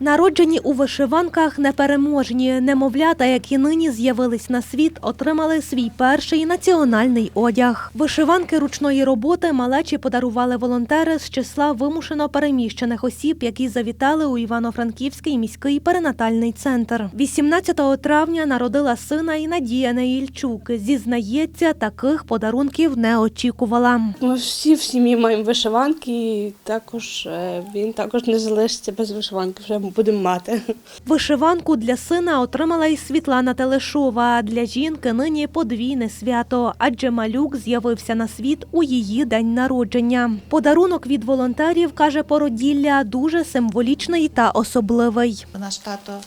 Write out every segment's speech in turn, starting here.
Народжені у вишиванках непереможні. Немовлята, які нині з'явились на світ, отримали свій перший національний одяг. Вишиванки ручної роботи малечі подарували волонтери з числа вимушено переміщених осіб, які завітали у Івано-Франківський міський перинатальний центр. 18 травня народила сина і Надія Неїльчук. Зізнається, таких подарунків не очікувала. Ми всі в сім'ї маємо вишиванки, і також е, він також не залишиться без вишиванки, вже будемо мати. Вишиванку для сина отримала і Світлана Телешова. Для жінки нині подвійне свято, адже малюк з'явився на світ у її день народження. Подарунок від волонтерів каже породілля дуже символічний та особливий. Наш тато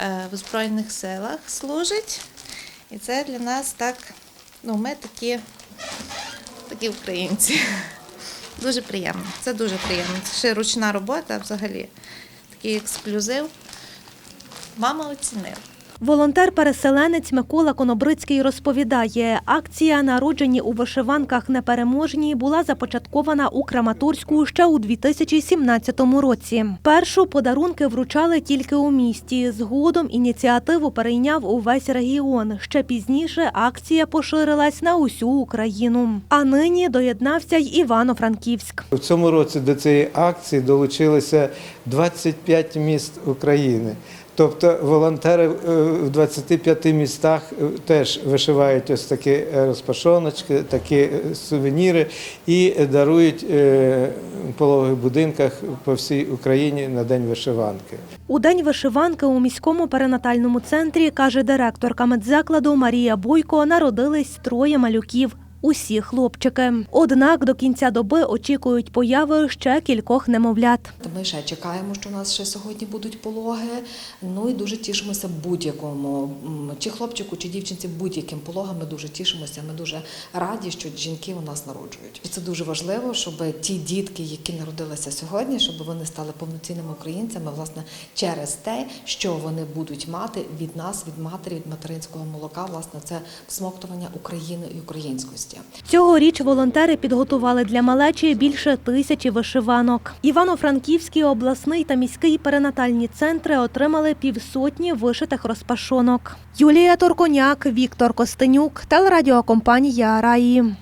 е, в Збройних силах служить. І це для нас так, ну, ми такі, такі українці. Дуже приємно. Це дуже приємно. Це ще ручна робота взагалі. Такий ексклюзив. Мама оцінила. Волонтер-переселенець Микола Конобрицький розповідає, акція «Народжені у вишиванках непереможні» була започаткована у Краматорську ще у 2017 році. Першу подарунки вручали тільки у місті. Згодом ініціативу перейняв увесь регіон. Ще пізніше акція поширилась на усю Україну. А нині доєднався й Івано-Франківськ. В цьому році до цієї акції долучилися 25 міст України. Тобто волонтери е, в 25 містах е, теж вишивають ось такі е, розпашоночки, такі сувеніри і дарують в пологових будинках по всій Україні на День вишиванки. У день вишиванки у міському перинатальному центрі, каже директорка медзакладу Марія Бойко, народились троє малюків. Усі хлопчики. Однак до кінця доби очікують появи ще кількох немовлят. Ми ще чекаємо, що у нас ще сьогодні будуть пологи. Ну і дуже тішимося будь-якому чи хлопчику, чи дівчинці будь-яким пологам. Ми дуже тішимося. Ми дуже раді, що жінки у нас народжують. І це дуже важливо, щоб ті дітки, які народилися сьогодні, щоб вони стали повноцінними українцями, власне, через те, що вони будуть мати від нас, від матері, від материнського молока, власне, це всмоктування України і українськості. Цьогоріч волонтери підготували для малечі більше тисячі вишиванок. Івано-Франківський обласний та міський перинатальні центри отримали півсотні вишитих розпашонок. Юлія Торконяк, Віктор Костенюк, телерадіокомпанія Раї.